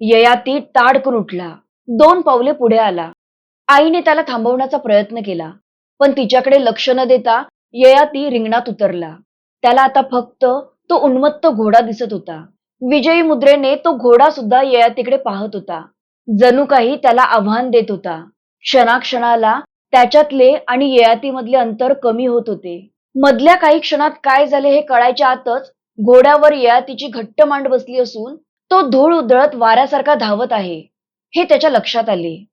ययाती ताडकन उठला. दोन पावले पुढे आला. आईने त्याला थांबवण्याचा प्रयत्न केला पण तिच्याकडे लक्ष न देता ययाती रिंगणात उतरला. त्याला आता फक्त तो उन्मत्त घोडा दिसत होता. विजयी मुद्रेने तो घोडा सुद्धा ययातीकडे पाहत होता. जणू काही त्याला आव्हान देत होता. क्षणाक्षणाला त्याच्यातले आणि ययातीमधले अंतर कमी होत होते. मधल्या काही क्षणात काय झाले हे कळायच्या आतच घोड्यावर ययातीची घट्ट मांड बसली असून तो धूळ उधळत वाऱ्यासारखा धावत आहे. हे त्याच्या लक्षात आले.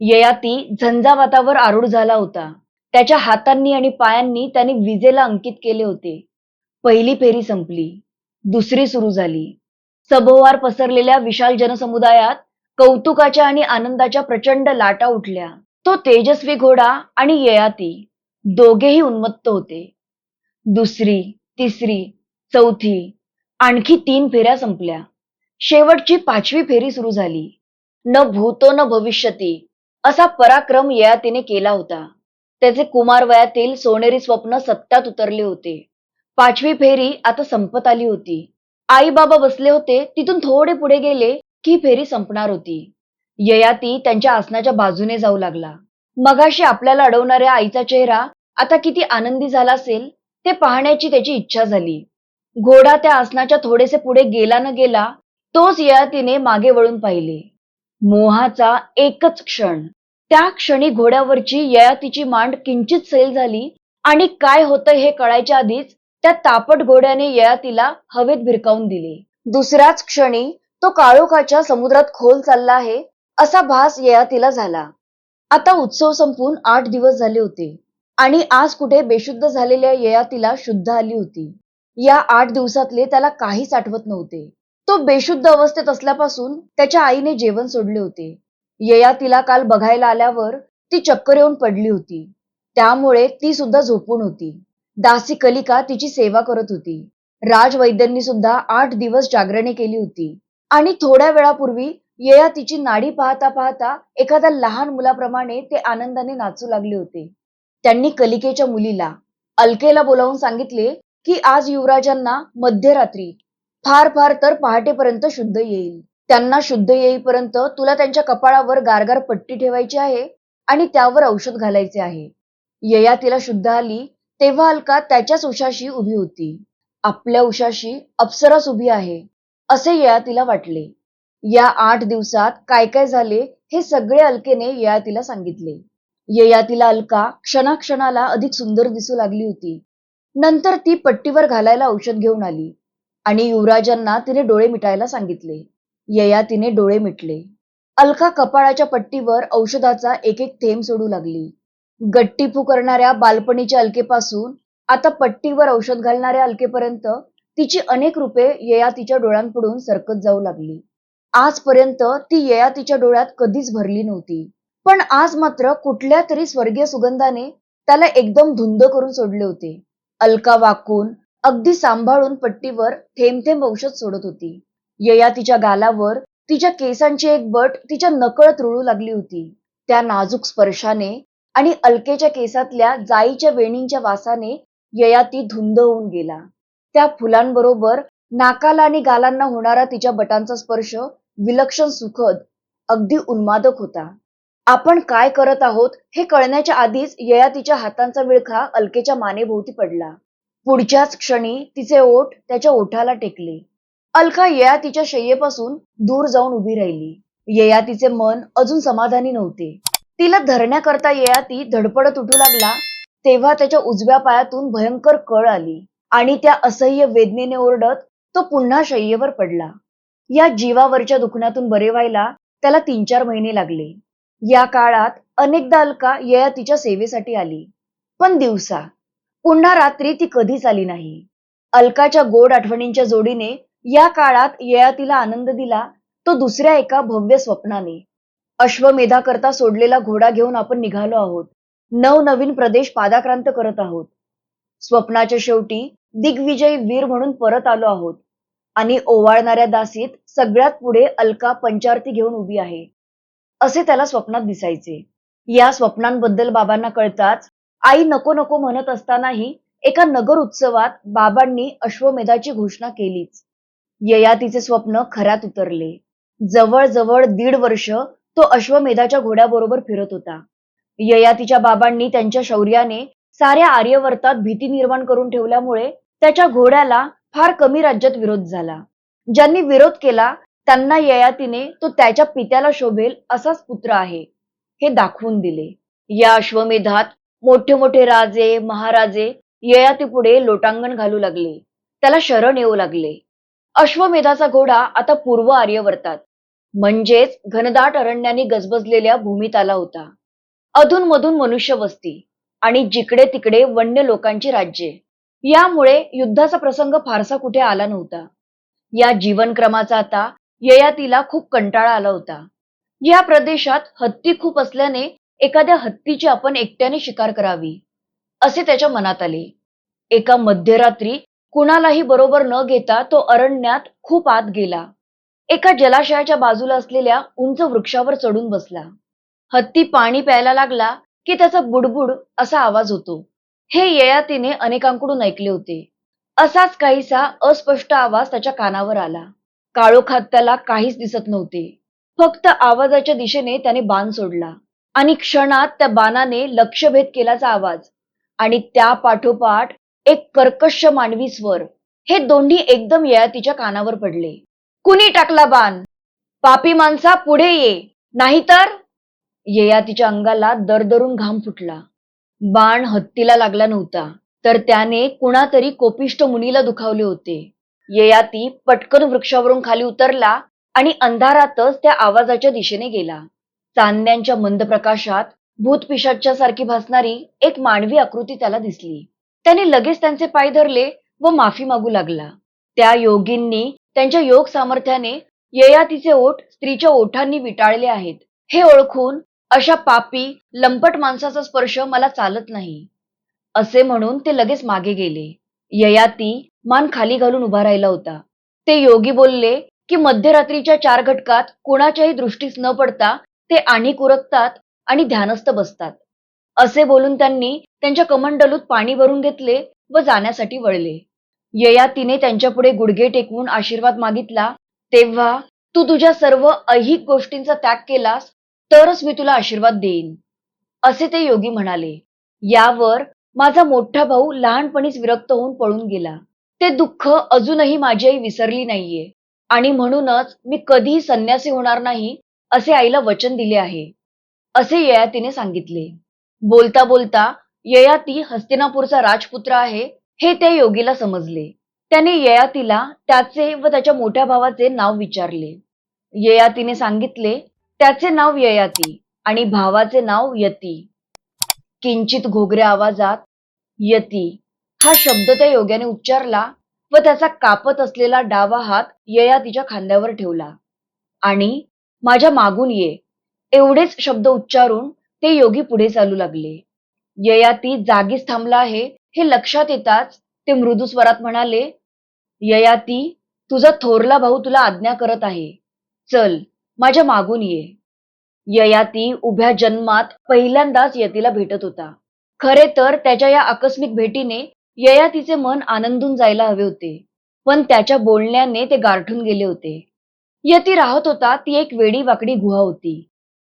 ययाती झंझावातावर आरूढ झाला होता. त्याच्या हातांनी आणि पायांनी त्याने विजेला अंकित केले होते. पहिली फेरी संपली. दुसरी सुरू झाली. सभोवार पसरलेल्या विशाल जनसमुदायात कौतुकाच्या आणि आनंदाच्या प्रचंड लाटा उठल्या. तो तेजस्वी घोडा आणि ययाती दोघेही उन्मत्त होते. दुसरी तिसरी चौथी आणखी तीन फेऱ्या संपल्या. शेवटची पाचवी फेरी सुरू झाली. न भूतो न भविष्यती असा पराक्रम ययातीने केला होता. त्याचे कुमार वयातील सोनेरी स्वप्न सत्यात उतरले होते. पाचवी फेरी आता संपत आली होती. आई बाबा बसले होते तिथून थोडे पुढे गेले की फेरी संपणार होती. ययाती त्यांच्या आसनाच्या बाजूने जाऊ लागला. मगाशी आपल्याला अडवणाऱ्या आईचा चेहरा आता किती आनंदी झाला असेल ते पाहण्याची त्याची इच्छा झाली. घोडा त्या आसनाच्या थोडेसे पुढे गेला न गेला तोच ययातीने मागे वळून पाहिले. मोहाचा एकच क्षण. त्या क्षणी घोड्यावरची ययातीची मांड किंचित सैल झाली आणि काय होतं हे कळायच्या आधीच त्या तापट घोड्याने ययातीला हवेत भिरकावून दिले. दुसऱ्याच क्षणी तो काळोखाच्या समुद्रात खोल चालला आहे असा भास ययातीला झाला. आता उत्सव संपून आठ दिवस झाले होते आणि आज कुठे बेशुद्ध झालेल्या ययातीला शुद्ध आली होती. या आठ दिवसातले त्याला काहीच आठवत नव्हते. तो बेशुद्ध अवस्थेत असल्यापासून त्याच्या आईने जेवण सोडले होते. यया तिला काल बघायला आल्यावर ती चक्कर येऊन पडली होती. त्यामुळे ती सुद्धा झोपून होती. दासी कलिका तिची सेवा करत होती. राजवैद्यांनी सुद्धा आठ दिवस जागरणे केली होती. आणि थोड्या वेळापूर्वी यया तिची नाडी पाहता पाहता एखाद्या लहान मुलाप्रमाणे ते आनंदाने नाचू लागले होते. त्यांनी कलिकेच्या मुलीला अलकेला बोलावून सांगितले की आज युवराजांना मध्यरात्री फार फार तर पहाटेपर्यंत शुद्ध येईल. त्यांना शुद्ध येईपर्यंत तुला त्यांच्या कपाळावर गारगार पट्टी ठेवायची आहे आणि त्यावर औषध घालायचे आहे. ययातीला शुद्ध आली तेव्हा अलका त्याच्याच उशाशी उभी होती. आपल्या उशाशी अप्सरास उभी आहे असे ययातीला वाटले. या आठ दिवसात काय काय झाले हे सगळे अलकेने ययातीला सांगितले. ययातीला अलका क्षणाक्षणाला अधिक सुंदर दिसू लागली होती. नंतर ती पट्टीवर घालायला औषध घेऊन आली. आणि युवराजांना तिने डोळे मिटायला सांगितले. ययातीने डोळे मिटले. अलका कपाळाच्या पट्टीवर औषधाचा एक एक थेंब सोडू लागली. गट्टीफू करणाऱ्या बालपणीच्या अलकेपासून आता पट्टीवर औषध घालणाऱ्या अलकेपर्यंत तिची अनेक रूपे ययातीच्या डोळ्यांपुढून सरकत जाऊ लागली. आजपर्यंत ती ययातीच्या डोळ्यात कधीच भरली नव्हती. पण आज मात्र कुठल्या तरी स्वर्गीय सुगंधाने त्याला एकदम धुंद करून सोडले होते. अलका वाकून अगदी सांभाळून पट्टीवर थेंब थेंब औषध सोडत होती. ययातीच्या गालावर तिच्या केसांची एक बट तिच्या नकळत रुळू लागली होती. त्या नाजूक स्पर्शाने आणि अलकेच्या केसातल्या जाईच्या वेणींच्या वासाने ययाती धुंद होऊन गेला. त्या फुलांबरोबर नाकाला आणि गालांना होणारा तिच्या बटांचा स्पर्श विलक्षण सुखद अगदी उन्मादक होता. आपण काय करत आहोत हे कळण्याच्या आधीच ययातीच्या हातांचा विळखा अलकेच्या मानेभोवती पडला. पुढच्याच क्षणी तिचे ओठ त्याच्या ओठाला टेकले. अलका ययातीच्या शय्येपासून दूर जाऊन उभी राहिली. ययातीचे मन अजून समाधानी नव्हते. तिला धरण्याकरता ययाती धडपडत उठू लागला तेव्हा त्याच्या उजव्या पायातून भयंकर कळ आली आणि त्या असह्य वेदनेने ओरडत तो पुन्हा शय्येवर पडला. या जीवावरच्या दुखण्यातून बरे व्हायला त्याला तीन चार महिने लागले. या काळात अनेकदा अलका ययातीच्या सेवेसाठी आली. पण दिवसा पुन्हा रात्री ती कधीच आली नाही. अलकाच्या गोड आठवणींच्या जोडीने या काळात ययातीला आनंद दिला तो दुसऱ्या एका भव्य स्वप्नाने. अश्वमेधाकरता सोडलेला घोडा घेऊन आपण निघालो आहोत. नवनवीन प्रदेश पादाक्रांत करत आहोत. स्वप्नाच्या शेवटी दिग्विजयी वीर म्हणून परत आलो आहोत. आणि ओवाळणाऱ्या दासीत सगळ्यात पुढे अलका पंचारती घेऊन उभी आहे. असे त्याला स्वप्नात दिसायचे. या स्वप्नांबद्दल बाबांना कळताच आई नको नको म्हणत असतानाही एका नगर उत्सवात बाबांनी अश्वमेधाची घोषणा केलीच. ययातीचे स्वप्न खऱ्यात उतरले. जवळजवळ दीड वर्ष तो अश्वमेधाच्या घोड्याबरोबर फिरत होता. ययातीच्या बाबांनी त्यांच्या शौर्याने साऱ्या आर्यवर्तात भीती निर्माण करून ठेवल्यामुळे त्याच्या घोड्याला फार कमी राज्यात विरोध झाला. ज्यांनी विरोध केला त्यांना ययातीने तो त्याच्या पित्याला शोभेल असाच पुत्र आहे. हे दाखवून दिले. या अश्वमेधात मोठे मोठे राजे महाराजे ययाती पुढे लोटांगण घालू लागले. त्याला शरण येऊ लागले. अश्वमेधाचा घोडा आता पूर्व आर्यवर्तात. म्हणजेच घनदाट अरण्याने गजबजलेल्या भूमीत आला होता. अधूनमधून मनुष्य वस्ती आणि जिकडे तिकडे वन्य लोकांची राज्ये. यामुळे युद्धाचा प्रसंग फारसा कुठे आला नव्हता. या जीवनक्रमाचा आता ययातीला खूप कंटाळा आला होता. या प्रदेशात हत्ती खूप असल्याने एखाद्या हत्तीची आपण एकट्याने शिकार करावी असे त्याच्या मनात आले. एका मध्यरात्री कुणालाही बरोबर न घेता तो अरण्यात खूप आत गेला. एका जलाशयाच्या बाजूला असलेल्या उंच वृक्षावर चढून बसला. हत्ती पाणी प्यायला लागला की त्याचा बुडबुड असा आवाज होतो. हे ययातीने अनेकांकडून ऐकले होते. असाच काहीसा अस्पष्ट आवाज त्याच्या कानावर आला. काळोखात त्याला काहीच दिसत नव्हते. फक्त आवाजाच्या दिशेने त्याने बाण सोडला. आणि क्षणात त्या बाणाने लक्षभेद केल्याचा आवाज आणि त्या पाठोपाठ एक कर्कश मानवी स्वर. हे दोन्ही एकदम ययातीच्या कानावर पडले. कुणी टाकला बाण? पापी माणसा पुढे ये. नाहीतर? ययातीच्या अंगाला दरदरून घाम फुटला. बाण हत्तीला लागला नव्हता तर त्याने कुणातरी कोपिष्ट मुनीला दुखावले होते. ययाती पटकन वृक्षावरून खाली उतरला आणि अंधारातच त्या आवाजाच्या दिशेने गेला. चांदण्यांच्या मंद प्रकाशात भूतपिशाच्या सारखी भासणारी एक मानवी आकृती त्याला दिसली. त्याने लगेच त्यांचे पाय धरले व माफी मागू लागला. त्या योगींनी त्यांच्या योग सामर्थ्याने ययातीचे ओठ स्त्रीच्या ओठांनी विटाळले आहेत. हे ओळखून अशा पापी लंपट माणसाचा स्पर्श मला चालत नाही. असे म्हणून ते लगेच मागे गेले. ययाती मान खाली घालून उभा राहिला होता. ते योगी बोलले की मध्यरात्रीच्या चार घटकात कोणाच्याही दृष्टीस न पडता ते आणि कुरकतात आणि ध्यानस्थ बसतात. असे बोलून त्यांनी त्यांच्या कमंडलूत पाणी भरून घेतले व जाण्यासाठी वळले. ययातीने त्यांच्यापुढे गुडघे टेकवून आशीर्वाद मागितला तेव्हा तू तुझ्या सर्व ऐहिक गोष्टींचा त्याग केलास तरच मी तुला आशीर्वाद देईन. असे ते योगी म्हणाले. यावर माझा मोठा भाऊ लहानपणीच विरक्त होऊन पळून गेला. ते दुःख अजूनही माझी आई विसरली नाहीये आणि म्हणूनच मी कधीही संन्यासी होणार नाही असे आईला वचन दिले आहे. असे ययातीने सांगितले. बोलता बोलता ययाती हस्तिनापूरचा राजपुत्र आहे हे त्या योगीला समजले. त्याने ययातीला त्याचे व त्याच्या मोठ्या भावाचे नाव विचारले. ययातीने सांगितले त्याचे नाव ययाती आणि भावाचे नाव यती. किंचित घोगऱ्या आवाजात यती. हा शब्द त्या योग्याने उच्चारला व त्याचा कापत असलेला डावा हात ययातीच्या खांद्यावर ठेवला. आणि माझ्या मागून ये. एवढेच शब्द उच्चारून ते योगी पुढे चालू लागले. ययाती जागीच थांबला आहे हे लक्षात येताच ते मृदू स्वरात म्हणाले ययाती तुझा थोरला भाऊ तुला आज्ञा करत आहे. चल माझ्या मागून ये. ययाती उभ्या जन्मात पहिल्यांदाच यतीला भेटत होता. खरे तर त्याच्या या आकस्मिक भेटीने ययातीचे मन आनंदून जायला हवे होते. पण त्याच्या बोलण्याने ते गारठून गेले होते. यती राहत होता ती एक वेडी वाकडी गुहा होती.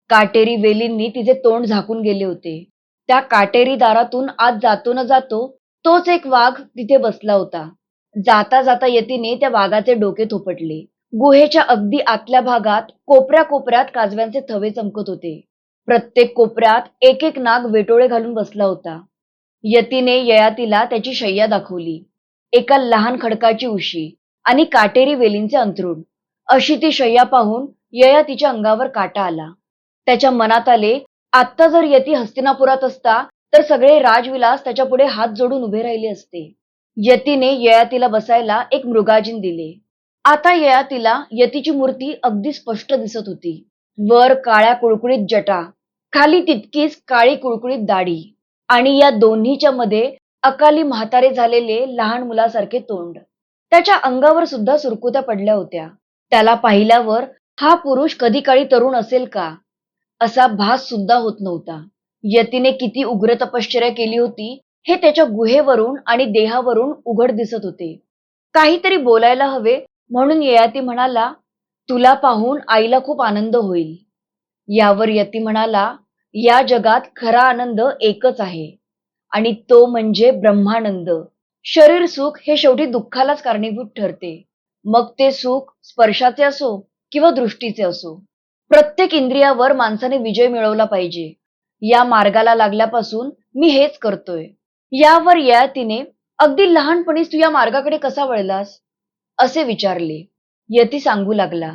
काटेरी वेलींनी तिचे तोंड झाकून गेले होते. त्या काटेरी दारातून आत जातो न जातो तोच एक वाघ तिथे बसला होता. जाता जाता यतीने त्या वाघाचे डोके थोपटले. गुहेच्या अगदी आतल्या भागात कोपऱ्या कोपऱ्यात काजव्यांचे थवे चमकत होते. प्रत्येक कोपऱ्यात एक एक नाग वेटोळे घालून बसला होता. यतीने ययातीला त्याची शय्या दाखवली. एका लहान खडकाची उशी आणि काटेरी वेलींचे अंथरूण. अशी ती शय्या पाहून ययातीच्या अंगावर काटा आला. त्याच्या मनात आले आत्ता जर यती हस्तिनापुरात असता तर सगळे राजविलास त्याच्या पुढे हात जोडून उभे राहिले असते. यतीने ययातीला बसायला एक मृगाजीन दिले. आता ययातीला यतीची मूर्ती अगदी स्पष्ट दिसत होती. वर काळ्या कुळकुळीत जटा खाली तितकीच काळी कुळकुळीत दाढी आणि या दोन्हीच्या मध्ये अकाली म्हातारे झालेले लहान मुलासारखे तोंड. त्याच्या अंगावर सुद्धा सुरकुत्या पडल्या होत्या. त्याला पाहिल्यावर हा पुरुष कधी काळी तरुण असेल का? असा भास सुद्धा होत नव्हता. यतीने किती उग्र तपश्चर्या केली होती हे त्याच्या गुहेवरून आणि देहावरून उघड दिसत होते. काहीतरी बोलायला हवे म्हणून ययाती म्हणाला तुला पाहून आईला खूप आनंद होईल. यावर यती म्हणाला या जगात खरा आनंद एकच आहे आणि तो म्हणजे ब्रह्मानंद. शरीर सुख हे शेवटी दुःखालाच कारणीभूत ठरते. मग ते सुख स्पर्शाचे असो किंवा दृष्टीचे असो. प्रत्येक इंद्रियावर माणसाने विजय मिळवला पाहिजे. या मार्गाला लागल्यापासून मी हेच करतोय. यावर ययातीने अगदी लहानपणीच तू या मार्गाकडे कसा वळलास? असे विचारले. यती सांगू लागला.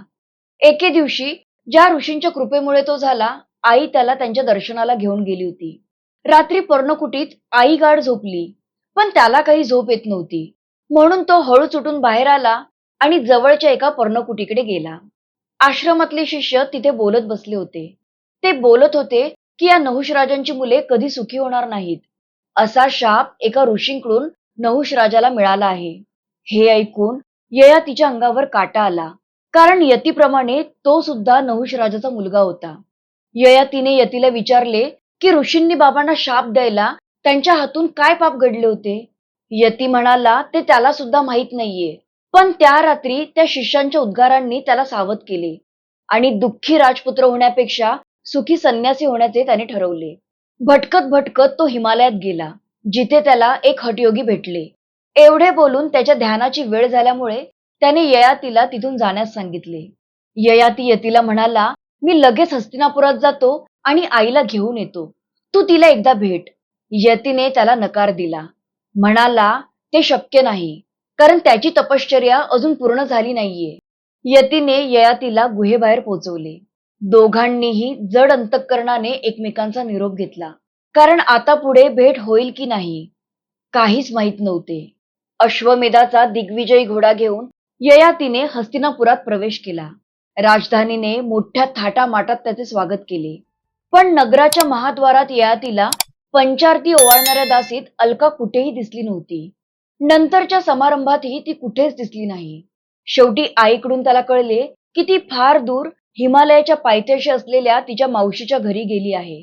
एके दिवशी ज्या ऋषींच्या कृपेमुळे तो झाला आई त्याला त्यांच्या दर्शनाला घेऊन गेली होती. रात्री पर्णकुटीत आई गाढ झोपली पण त्याला काही झोप येत नव्हती. म्हणून तो हळूच उठून बाहेर आला आणि जवळच्या एका पर्णकुटीकडे गेला. आश्रमातले शिष्य तिथे बोलत बसले होते. ते बोलत होते की या नहुष राजांची मुले कधी सुखी होणार नाहीत. असा शाप एका ऋषींकडून नहुष राजाला मिळाला आहे. हे ऐकून यया तिच्या अंगावर काटा आला. कारण यतीप्रमाणे तो सुद्धा नहुष राजाचा मुलगा होता. यया तिने यतीला विचारले की ऋषींनी बाबांना शाप द्यायला त्यांच्या हातून काय पाप घडले होते? यती म्हणाला ते त्याला सुद्धा माहीत नाहीये. पण त्या रात्री त्या शिष्यांच्या उद्गारांनी त्याला सावध केले आणि दुःखी राजपुत्र होण्यापेक्षा सुखी संन्यासी होण्याचे त्याने ठरवले. भटकत भटकत तो हिमालयात गेला जिथे त्याला एक हटयोगी भेटले. एवढे बोलून त्याच्या ध्यानाची वेळ झाल्यामुळे त्याने ययातीला तिथून जाण्यास सांगितले. ययाती यतीला म्हणाला मी लगेच हस्तिनापुरात जातो आणि आईला घेऊन येतो. तू तिला एकदा भेट. यतीने त्याला नकार दिला. म्हणाला ते शक्य नाही. कारण त्याची तपश्चर्या अजून पूर्ण झाली नाहीये. यतीने ययातीला गुहेबाहेर पोचवले. दोघांनीही जड अंतकरणाने एकमेकांचा निरोप घेतला. कारण आता पुढे भेट होईल की नाही काहीच माहीत नव्हते. अश्वमेधाचा दिग्विजयी घोडा घेऊन ययातीने हस्तिनापुरात प्रवेश केला. राजधानीने मोठ्या थाटामाटात त्याचे स्वागत केले. पण नगराच्या महाद्वारात ययातीला पंचारती ओवाळणाऱ्या दासीत अलका कुठेही दिसली नव्हती. नंतरच्या समारंभातही ती कुठेच दिसली नाही. शेवटी आईकडून त्याला कळले की ती फार दूर हिमालयाच्या पायथ्याशी असलेल्या तिच्या मावशीच्या घरी गेली आहे.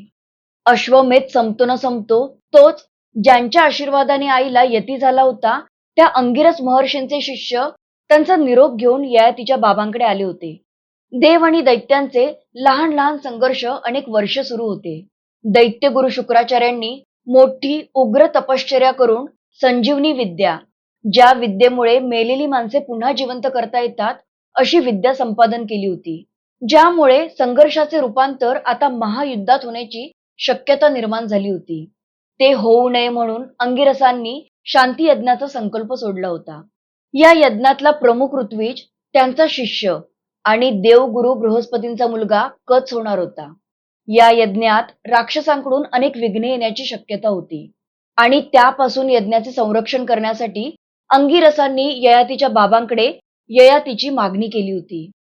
अश्वमेध संपतो न संपतो तोच ज्यांच्या आशीर्वादाने आईला यती झाला होता त्या अंगिरस महर्षींचे शिष्य त्यांचा निरोप घेऊन या तिच्या बाबांकडे आले होते. देव आणि दैत्यांचे लहान लहान संघर्ष अनेक वर्ष सुरू होते. दैत्य गुरु शुक्राचार्यांनी मोठी उग्र तपश्चर्या करून संजीवनी विद्या ज्या विद्येमुळे मेलेली माणसे पुन्हा जिवंत करता येतात अशी विद्या संपादन केली होती. ज्यामुळे संघर्षाचे रूपांतर आता महायुद्धात होण्याची शक्यता निर्माण झाली होती. ते होऊ नये म्हणून अंगिरसांनी शांती यज्ञाचा संकल्प सोडला होता. या यज्ञातला प्रमुख ऋत्विज त्यांचा शिष्य आणि देवगुरु बृहस्पतींचा मुलगा कच होणार होता. या यज्ञात राक्षसांकडून अनेक विघ्ने येण्याची शक्यता होती. आणि त्यापासून यज्ञाचे संरक्षण करण्यासाठी अंगिरसांनी ययातीच्या बाबांकडे ययातीची मागणी केली होती.